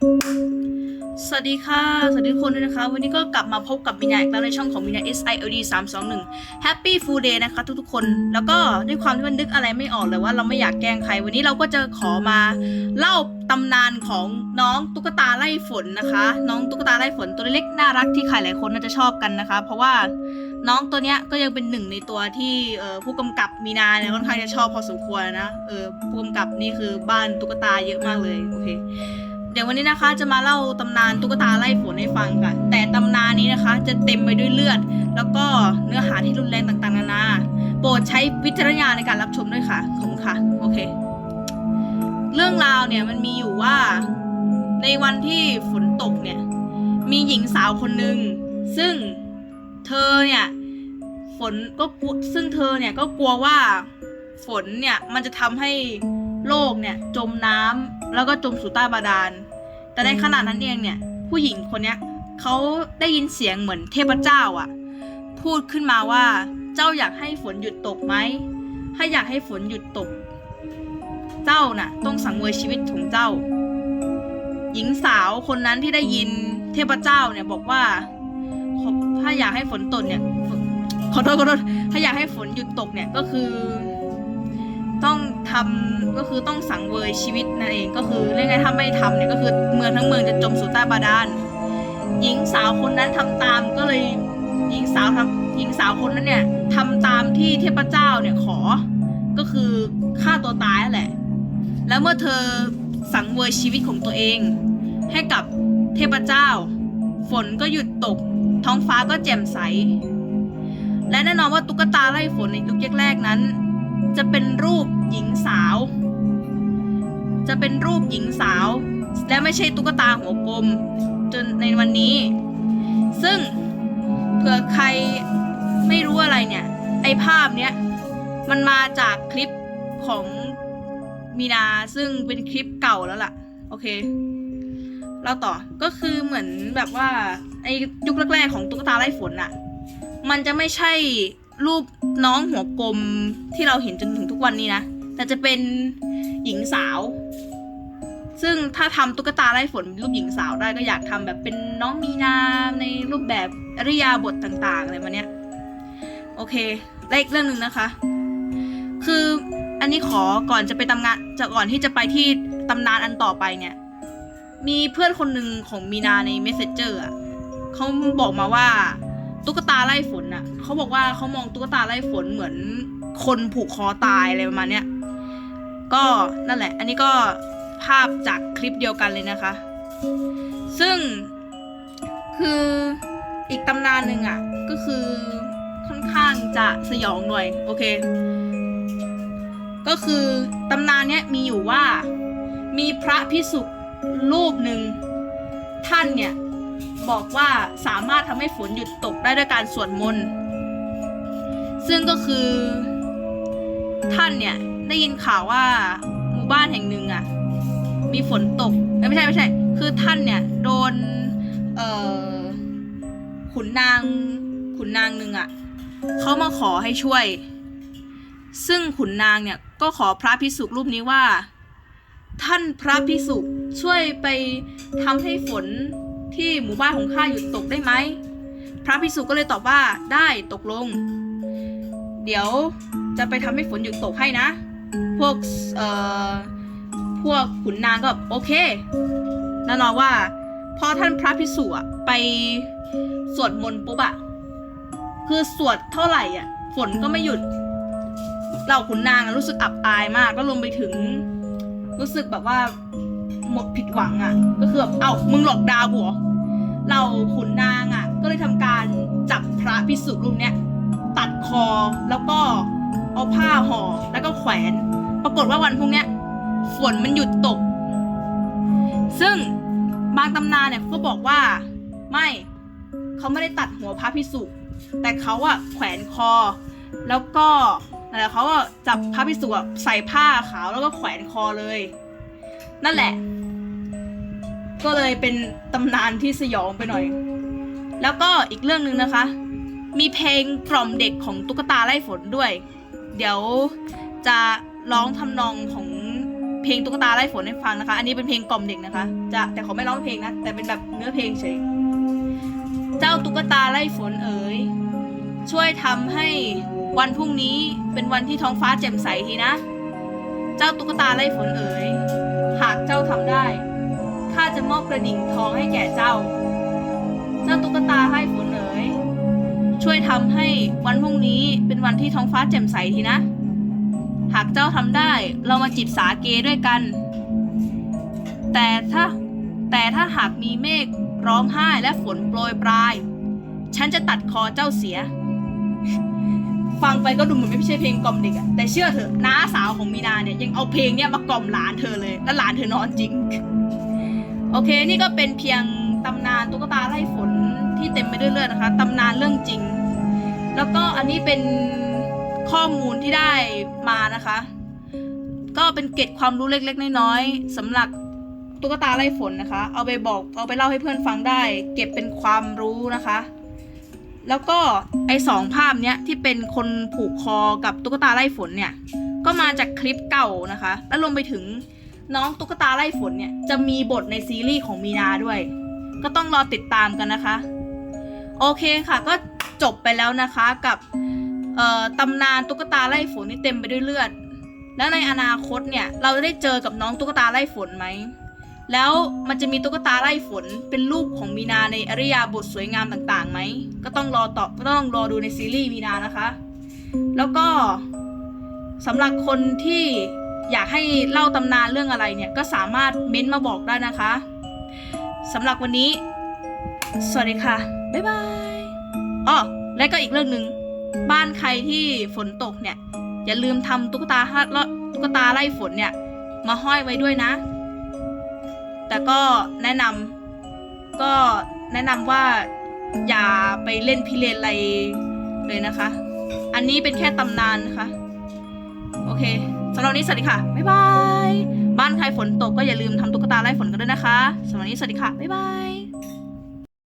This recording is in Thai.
สวัสดีค่ะ สวัสดีทุกคนด้วยนะคะ วันนี้ก็กลับมาพบกับมินาอีกแล้วในช่องของมินา S I L D 3 2 1 Happy Full Day นะคะทุกๆคน แล้วก็ด้วยความที่มันนึกอะไรไม่ออกเลยว่าเราไม่อยากแกล้งใคร วันนี้เราก็จะขอมาเล่าตำนานของน้องตุ๊กตาไล่ฝนนะคะ น้องตุ๊กตาไล่ฝนตัวเล็กน่ารักที่ใครหลายคนน่าจะชอบกันนะคะ เพราะว่าน้องตัวเนี้ยก็ยังเป็นหนึ่งในตัวที่ผู้กำกับมีนาเนี่ยค่อนข้างจะชอบพอสมควรนะเออผู้กำกับนี่คือบ้านตุ๊กตาเยอะมากเลยโอเค ดี๋ยววันนี้นะคะจะมาเล่าตำนานตุ๊กตาไล่ฝนให้ฟังค่ะแต่ตำนานนี้นะคะจะเต็มไปด้วยเลือด แล้วก็เนื้อหาที่รุนแรงต่างๆนานา โปรดใช้วิจารณญาณในการรับชมด้วยค่ะขอบคุณค่ะ โอเค เรื่องราวเนี่ยมันมีอยู่ว่า ในวันที่ฝนตกเนี่ย มีหญิงสาวคนหนึ่งซึ่งเธอเนี่ยฝนก็กลัวซึ่งเธอเนี่ยก็กลัวว่าฝนเนี่ยมันจะทำให้โลกเนี่ยจมน้ำแล้วก็จมสู่ใต้บาดาล แต่ในขณะนั้นเองเนี่ย ผู้หญิงคนเนี้ยเขาได้ยินเสียงเหมือนเทพเจ้าอะพูดขึ้นมาว่าเจ้าอยากให้ฝนหยุดตกไหมถ้าอยากให้ฝนหยุดตก เจ้าน่ะ ต้องสังเวยชีวิตของเจ้า หญิงสาวคนนั้นที่ได้ยินเทพเจ้าเนี่ยบอกว่า ถ้าอยากให้ฝนตกเนี่ยขอโทษขอโทษถ้าอยากให้ฝนหยุดตกเนี่ยก็คือ ต้อง ทำก็คือต้องสังเวยชีวิตนั่นเองก็คือเรื่องไงถ้าไม่ทำเนี่ยก็คือเมืองทั้งเมืองจะจมสู่ใต้บาดาลหญิงสาวคนนั้นทำตามก็เลยหญิงสาวทำหญิงสาวคนนั้นเนี่ยทำตามที่เทพเจ้าเนี่ยขอ ก็คือฆ่าตัวตายแหละ แล้วเมื่อเธอสังเวยชีวิตของตัวเอง ให้กับเทพเจ้า ฝนก็หยุดตก ท้องฟ้าก็แจ่มใส และแน่นอนว่าตุ๊กตาไล่ฝนในยุคแรกๆนั้น จะเป็นรูปหญิงสาว จะเป็นรูปหญิงสาว และไม่ใช่ตุ๊กตาหัวกลม จนในวันนี้ ซึ่งเผื่อใครไม่รู้อะไรเนี่ย ไอภาพเนี้ยมันมาจากคลิปของมีนาซึ่งเป็นคลิปเก่าแล้วล่ะ โอเค เราต่อก็คือเหมือนแบบว่า ไอยุคแรกๆของตุ๊กตาไล่ฝนอะมันจะไม่ใช่ รูปน้องหัวกลมที่เราเห็นจนถึงทุกวันนี้นะแต่จะเป็นหญิงสาว ซึ่งถ้าทำตุ๊กตาไล่ฝนรูปหญิงสาวได้ก็อยากทำแบบเป็นน้องมีนาในรูปแบบอริยาบทต่างๆอะไรมาเนี้ยโอเคและอีกเรื่องหนึ่งนะคะ คืออันนี้ขอก่อนจะไปทำงานจะก่อนที่จะไปที่ตำนานอันต่อไปเนี่ย มีเพื่อนคนหนึ่งของมีนาใน Messenger อะเขาบอกมาว่า ตุ๊กตาไล่ฝนอะเขาบอกว่าเขามองตุ๊กตาไล่ฝนเหมือนคนผูกคอตายอะไรประมาณเนี้ยก็นั่นแหละ อันนี้ก็ภาพจากคลิปเดียวกันเลยนะคะ ซึ่งคืออีกตำนานหนึ่งอะ ก็คือค่อนข้างจะสยองหน่อย โอเค ก็คือตำนานเนี้ยมีอยู่ว่ามีพระพิสุรูปหนึ่งท่านเนี่ย บอกว่าสามารถทำให้ฝนหยุดตกได้ด้วยการสวดมนต์ ซึ่งก็คือ ท่านเนี่ยได้ยินข่าวว่าหมู่บ้านแห่งหนึ่งอะ มีฝนตกไม่ใช่ไม่ใช่ คือท่านเนี่ยโดนเอ่อขุนนางขุนนางหนึ่งอะเขามาขอให้ช่วย ซึ่งขุนนางเนี่ยก็ขอพระพิสุกรูปนี้ว่า ท่านพระพิสุช่วยไปทำให้ฝน ที่หมู่บ้านของข้าหยุดตกได้ไหม พระพิสุก็เลยตอบว่าได้ตกลง เดี๋ยวจะไปทำให้ฝนหยุดตกให้นะ พวกเอ่อพวกขุนนางก็โอเคแน่นอนว่าพอท่านพระพิสุอะไปสวดมนต์ปุ๊บอะคือสวดเท่าไหร่อะ ฝนก็ไม่หยุดเราขุนนางรู้สึกอับอายมาก ก็รวมไปถึง รู้สึกแบบว่าหมดผิดหวังอะ ก็คือแบบเอ้ามึงหลอกดาวกูเหรอ เราขุนนางอะ ก็เลยทำการจับพระพิสุรูปเนี้ยตัดคอแล้วก็เอาผ้าห่อแล้วก็แขวน ปรากฏว่าวันพรุ่งเนี้ยฝนมันหยุดตก ซึ่งบางตำนานเนี่ยก็บอกว่าไม่เขาไม่ได้ตัดหัวพระพิสุแต่เขาอะแขวนคอ แล้วก็นั่นแหละเขาก็จับพระพิสุอะใส่ผ้าขาวแล้วก็แขวนคอเลย นั่นแหละ ก็เลยเป็นตำนานที่สยองไปหน่อย แล้วก็อีกเรื่องหนึ่งนะคะ มีเพลงกล่อมเด็กของตุ๊กตาไล่ฝนด้วย เดี๋ยวจะร้องทำนองของเพลงตุ๊กตาไล่ฝนให้ฟังนะคะ อันนี้เป็นเพลงกล่อมเด็กนะคะ จะแต่ขอไม่ร้องเพลงนะ แต่เป็นแบบเนื้อเพลงเฉย เจ้าตุ๊กตาไล่ฝนเอ๋ย ช่วยทำให้วันพรุ่งนี้เป็นวันที่ท้องฟ้าแจ่มใสทีนะ เจ้าตุ๊กตาไล่ฝนเอ๋ย หากเจ้าทำได้ มอบกระดิ่งทองให้แก่เจ้า เจ้าตุ๊กตาไล่ฝนเอ๋ยช่วยทำให้วันพรุ่งนี้เป็นวันที่ท้องฟ้าแจ่มใสทีนะ หากเจ้าทำได้เรามาจีบสาเกด้วยกัน แต่ถ้าแต่ถ้าหากมีเมฆร้องไห้และฝนโปรยปลาย ฉันจะตัดคอเจ้าเสีย ฟังไปก็ดูเหมือนไม่ใช่เพลงกล่อมเด็กอะแต่เชื่อเถอะน้าสาวของมีนาเนี่ยยังเอาเพลงเนี่ยมากล่อมหลานเธอเลย แล้วหลานเธอนอนจริง โอเค นี่ก็เป็นเพียงตำนานตุ๊กตาไล่ฝนที่เต็มไปด้วยเลือดนะคะตำนานเรื่องจริง แล้วก็อันนี้เป็นข้อมูลที่ได้มานะคะ ก็เป็นเก็ดความรู้เล็กๆน้อยๆสำหรับตุ๊กตาไล่ฝนนะคะ เอาไปบอกเอาไปเล่าให้เพื่อนฟังได้ เก็บเป็นความรู้นะคะ แล้วก็ไอสองภาพเนี้ยที่เป็นคนผูกคอกับตุ๊กตาไล่ฝนเนี่ย ก็มาจากคลิปเก่านะคะ แล้วรวมไปถึง น้องตุ๊กตาไล่ฝนเนี่ยจะมีบทในซีรีส์ของมีนาด้วย ก็ต้องรอติดตามกันนะคะ โอเคค่ะก็จบไปแล้วนะคะกับตำนานตุ๊กตาไล่ฝนที่เต็มไปด้วยเลือด แล้วในอนาคตเนี่ยเราจะได้เจอกับน้องตุ๊กตาไล่ฝนไหม แล้วมันจะมีตุ๊กตาไล่ฝนเป็นรูปของมีนาในอริยาบทสวยงามต่างๆไหม ก็ต้องรอตอบก็ต้องรอดูในซีรีส์มีนานะคะ แล้วก็สำหรับคนที่ อยากให้เล่าตำนานเรื่องอะไรเนี่ยก็สามารถเม้นต์มาบอกได้นะคะสำหรับวันนี้ สวัสดีค่ะ บ๊ายบายอ๋อและก็อีกเรื่องหนึ่งบ้านใครที่ฝนตกเนี่ย อย่าลืมทำตุ๊กตาฮัละตุ๊กตาไล่ฝนเนี่ย มาห้อยไว้ด้วยนะ แต่ก็แนะนำก็แนะนำว่าอย่าไปเล่นพิเรนอะไรเลยนะคะ อันนี้เป็นแค่ตำนานนะคะ โอเค สำหรับวันนี้สวัสดีค่ะ บ๊ายบาย บ้านใครฝนตกก็อย่าลืมทำตุ๊กตาไล่ฝนกันด้วยนะคะสำหรับวันนี้สวัสดีค่ะ บ๊ายบาย